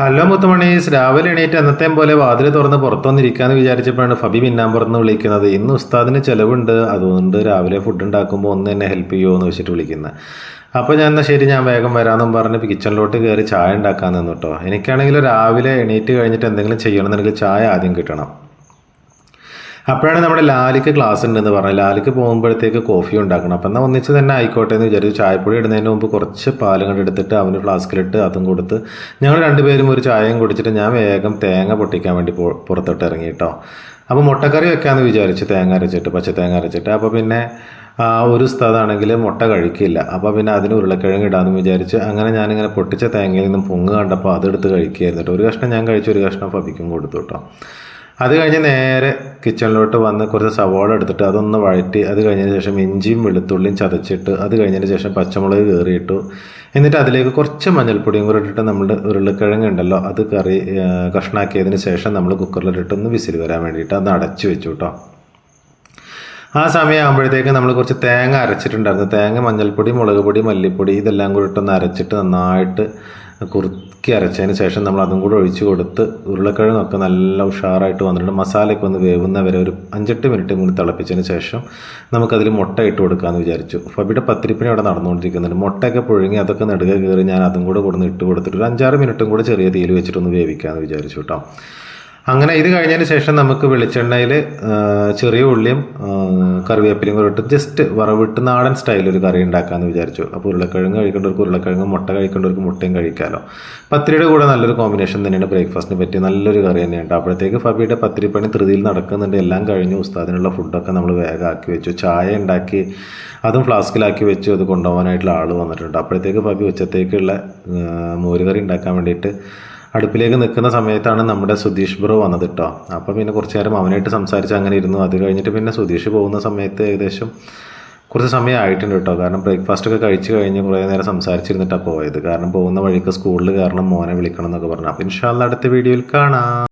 Hello മുത്തുമണീസ് രാവിലെ എണീറ്റ് അന്നത്തെ പോലെ വാതിൽ തുറന്ന് പുറത്തുവന്നിരിക്കാന്ന് വിചാരിച്ചപ്പോഴാണ് ഫബി മിന്നാമ്പുറത്ത് വിളിക്കുന്നത്. ഇന്ന് ഉസ്താദിന് ചിലവുണ്ട് അതുകൊണ്ട് രാവിലെ ഫുഡ് ഉണ്ടാക്കുമ്പോൾ ഒന്ന് എന്നെ ഹെൽപ്പ് ചെയ്യുമോ എന്ന് വെച്ചിട്ട് വിളിക്കുന്നത് അപ്പോൾ ഞാൻ എന്നാൽ ശരി ഞാൻ വേഗം വരാമെന്നും പറഞ്ഞ് കിച്ചണിലോട്ട് കയറി ചായ ഉണ്ടാക്കാൻ നിന്നു കേട്ടോ എനിക്കാണെങ്കിൽ രാവിലെ എണീറ്റ് കഴിഞ്ഞിട്ട് എന്തെങ്കിലും ചെയ്യണമെന്നുണ്ടെങ്കിൽ ചായ ആദ്യം കിട്ടണം. അപ്പോഴാണ് നമ്മുടെ ലാലിക്ക് ക്ലാസ് ഉണ്ടെന്ന് പറഞ്ഞു ലാലിക്ക് പോകുമ്പോഴത്തേക്ക് കോഫി ഉണ്ടാക്കണം. അപ്പം എന്നാൽ ഒന്നിച്ച് തന്നെ ആയിക്കോട്ടെ എന്ന് വിചാരിച്ചു ചായപ്പൊടി ഇടുന്നതിന് മുമ്പ് കുറച്ച് പാലും കണ്ട് എടുത്തിട്ട് അവന് ഫ്ലാസ്കിലിട്ട് അതും കൊടുത്ത് ഞങ്ങൾ രണ്ടുപേരും ഒരു ചായയും കുടിച്ചിട്ട് ഞാൻ വേഗം തേങ്ങ പൊട്ടിക്കാൻ വേണ്ടി പുറത്തോട്ട് ഇറങ്ങി കേട്ടോ അപ്പോൾ മുട്ടക്കറി വെക്കാമെന്ന് വിചാരിച്ചു തേങ്ങ അരച്ചിട്ട് പച്ച തേങ്ങ അരച്ചിട്ട്. അപ്പോൾ പിന്നെ ഒരു സ്ഥലമാണെങ്കിൽ മുട്ട കഴിക്കില്ല. അപ്പോൾ പിന്നെ അതിന് ഉരുളക്കിഴങ്ങ് ഇടാമെന്ന് വിചാരിച്ച് അങ്ങനെ ഞാനിങ്ങനെ പൊട്ടിച്ച തേങ്ങയിൽ നിന്നും പൊങ്ങ് കണ്ടപ്പോൾ അതെടുത്ത് കഴിക്കുകയായിരുന്നു കേട്ടോ. ഒരു കഷ്ണം ഞാൻ കഴിച്ചു ഒരു കഷ്ണം പപ്പിക്കും കൊടുത്തു കേട്ടോ. അത് കഴിഞ്ഞ് നേരെ കിച്ചണിലോട്ട് വന്ന് കുറച്ച് സവാള എടുത്തിട്ട് അതൊന്ന് വഴറ്റി അത് കഴിഞ്ഞതിന് ശേഷം ഇഞ്ചിയും വെളുത്തുള്ളിയും ചതച്ചിട്ട് അത് കഴിഞ്ഞതിന് ശേഷം പച്ചമുളക് കയറിയിട്ടു എന്നിട്ട് അതിലേക്ക് കുറച്ച് മഞ്ഞൾപ്പൊടിയും കൂടെ ഇട്ടിട്ട് നമ്മുടെ ഉരുളക്കിഴങ്ങ് ഉണ്ടല്ലോ അത് കറി കഷ്ണാക്കിയതിന് ശേഷം നമ്മൾ കുക്കറിലിട്ടിട്ട് ഒന്ന് വിസിൽ വരാൻ വേണ്ടിയിട്ട് അത് അടച്ചു വെച്ചു കേട്ടോ ആ സമയമാകുമ്പോഴത്തേക്ക് നമ്മൾ കുറച്ച് തേങ്ങ അരച്ചിട്ടുണ്ടായിരുന്നു. തേങ്ങ മഞ്ഞൾപ്പൊടി മുളക് പൊടി മല്ലിപ്പൊടി ഇതെല്ലാം കൂടി ഇട്ടൊന്ന് അരച്ചിട്ട് നന്നായിട്ട് കുറുക്കി അരച്ചതിന് ശേഷം നമ്മൾ അതും കൂടെ ഒഴിച്ച് കൊടുത്ത് ഉരുളക്കിഴങ്ങൊക്കെ നല്ല ഉഷാറായിട്ട് വന്നിട്ടുണ്ട്. മസാലയൊക്കെ ഒന്ന് വേവുന്ന വരെ ഒരു അഞ്ചെട്ട് മിനിറ്റ് കൂടി തിളപ്പിച്ചതിന് ശേഷം നമുക്കതിൽ മുട്ട ഇട്ട് കൊടുക്കാമെന്ന് വിചാരിച്ചു. ഫബിയുടെ പത്തിരിപ്പണി അവിടെ നടന്നുകൊണ്ടിരിക്കുന്നുണ്ട്. മുട്ടയൊക്കെ പുഴുങ്ങി അതൊക്കെ നെടുക കയറി ഞാൻ അതും കൂടെ കൊടുന്ന് ഇട്ട് കൊടുത്തിട്ട് ഒരു അഞ്ചാറ് മിനിറ്റും കൂടെ ചെറിയ തീയിൽ വെച്ചിട്ടൊന്ന് വേവിക്കാമെന്ന് വിചാരിച്ചു കേട്ടോ. അങ്ങനെ ഇത് കഴിഞ്ഞതിന് ശേഷം നമുക്ക് വെളിച്ചെണ്ണയിൽ ചെറിയ ഉള്ളിയും കറിവേപ്പിലും കറിവേപ്പിലയും കൂടെ ഇട്ട് ജസ്റ്റ് വറവിട്ട് നാടൻ സ്റ്റൈൽ ഒരു കറി ഉണ്ടാക്കാമെന്ന് വിചാരിച്ചു. അപ്പോൾ ഉരുളക്കിഴങ്ങ് കഴിക്കേണ്ടവർക്ക് ഉരുളക്കിഴങ്ങ് മുട്ട കഴിക്കേണ്ടവർക്ക് മുട്ടയും കഴിക്കാമല്ലോ പത്തിരിയുടെ കൂടെ നല്ലൊരു കോമ്പിനേഷൻ തന്നെയാണ് ബ്രേക്ക്ഫാസ്റ്റിന് പറ്റിയ നല്ലൊരു കറി തന്നെയാണ് അപ്പോഴത്തേക്ക് ഫബിയുടെ പത്തിരിപ്പണി ധൃതിയിൽ നടക്കുന്നുണ്ട്. എല്ലാം കഴിഞ്ഞു ഉസ്താദിനുള്ള ഫുഡൊക്കെ നമ്മൾ വേഗം ആക്കി വെച്ചു. ചായ ഉണ്ടാക്കി അതും ഫ്ലാസ്കിലാക്കി വെച്ചു. അത് കൊണ്ടുപോകാനായിട്ടുള്ള ആൾ വന്നിട്ടുണ്ട്. അപ്പോഴത്തേക്ക് ഫബി ഉച്ചത്തേക്കുള്ള മോരുകറി ഉണ്ടാക്കാൻ വേണ്ടിയിട്ട് അടുപ്പിലേക്ക് നിൽക്കുന്ന സമയത്താണ് നമ്മുടെ സുധീഷ് ബ്രോ വന്നത് കേട്ടോ അപ്പോൾ പിന്നെ കുറച്ച് നേരം അവനായിട്ട് സംസാരിച്ച് അങ്ങനെ ഇരുന്നു. അത് കഴിഞ്ഞിട്ട് പിന്നെ സുധീഷ് പോകുന്ന സമയത്ത് ഏകദേശം കുറച്ച് സമയം ആയിട്ടുണ്ട് കേട്ടോ കാരണം ബ്രേക്ക്ഫാസ്റ്റ് ഒക്കെ കഴിച്ച് കഴിഞ്ഞ് കുറേ നേരം സംസാരിച്ചിരുന്നിട്ടാണ് പോയത്. കാരണം പോകുന്ന വഴിക്ക് സ്കൂളിൽ കാരണം മോനെ വിളിക്കണം എന്നൊക്കെ പറഞ്ഞു. അപ്പോൾ ഇൻഷാല്ല അടുത്ത വീഡിയോയിൽ കാണാം.